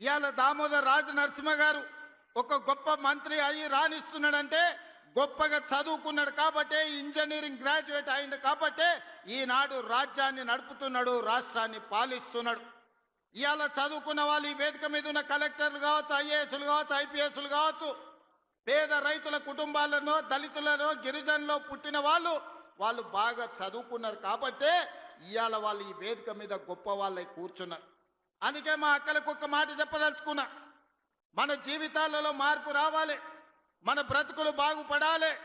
ఇవాళ దామోదర్ రాజు నరసింహ గారు ఒక గొప్ప మంత్రి అయి రాణిస్తున్నాడంటే గొప్పగా చదువుకున్నాడు కాబట్టే ఇంజనీరింగ్ గ్రాడ్యుయేట్ అయింది కాబట్టే ఈనాడు రాజ్యాన్ని నడుపుతున్నాడు రాష్ట్రాన్ని పాలిస్తున్నాడు. ఇవాళ చదువుకున్న వాళ్ళు ఈ వేదిక మీద ఉన్న కలెక్టర్లు కావచ్చు ఐఏఎస్లు కావచ్చు ఐపీఎస్లు కావచ్చు పేద రైతుల కుటుంబాలను దళితులను గిరిజనులో పుట్టిన వాళ్ళు వాళ్ళు బాగా చదువుకున్నారు కాబట్టే ఇవాళ వాళ్ళు ఈ వేదిక మీద గొప్ప వాళ్ళై కూర్చున్నారు. అందుకే మా అక్కలకు ఒక మాట చెప్పదలుచుకున్నా. మన జీవితాలలో మార్పు రావాలి. మన బ్రతుకులు బాగుపడాలి.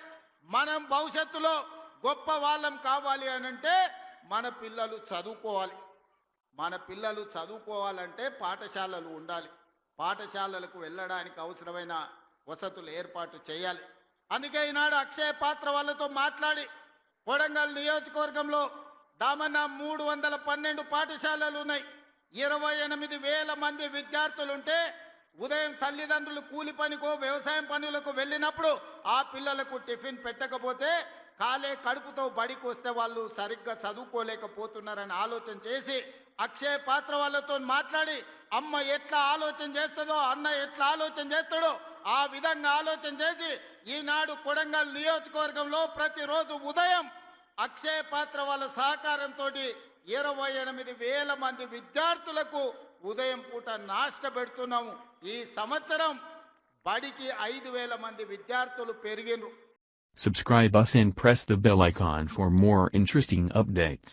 మనం భవిష్యత్తులో గొప్ప వాళ్ళం కావాలి అని అంటే మన పిల్లలు చదువుకోవాలి. మన పిల్లలు చదువుకోవాలంటే పాఠశాలలు ఉండాలి. పాఠశాలలకు వెళ్ళడానికి అవసరమైన వసతులు ఏర్పాటు చేయాలి. అందుకే ఈనాడు అక్షయ పాత్ర వాళ్ళతో మాట్లాడి కొడంగల్ నియోజకవర్గంలో దామన్న మూడు వందల పన్నెండు పాఠశాలలు ఉన్నాయి. ఇరవై ఎనిమిది వేల మంది విద్యార్థులుంటే ఉదయం తల్లిదండ్రులు కూలి పనికో వ్యవసాయం పనులకు వెళ్ళినప్పుడు ఆ పిల్లలకు టిఫిన్ పెట్టకపోతే కాలే కడుపుతో బడికి వస్తే వాళ్ళు సరిగ్గా చదువుకోలేకపోతున్నారని ఆలోచన చేసి అక్షయ పాత్ర వాళ్ళతో మాట్లాడి అమ్మ ఎట్లా ఆలోచన చేస్తుందో అన్న ఎట్లా ఆలోచన చేస్తాడో ఆ విధంగా ఆలోచన చేసి ఈనాడు కొడంగల్ నియోజకవర్గంలో ప్రతిరోజు ఉదయం అక్షయ పాత్ర వాళ్ళ సహకారంతో ఇరవై ఎనిమిది వేల మంది విద్యార్థులకు ఉదయం పూట నాష్ట పెడుతున్నాము ఈ సంవత్సరం బడికి ఐదు వేల మంది విద్యార్థులు పెరిగినరు Subscribe us and press the bell icon for more interesting updates.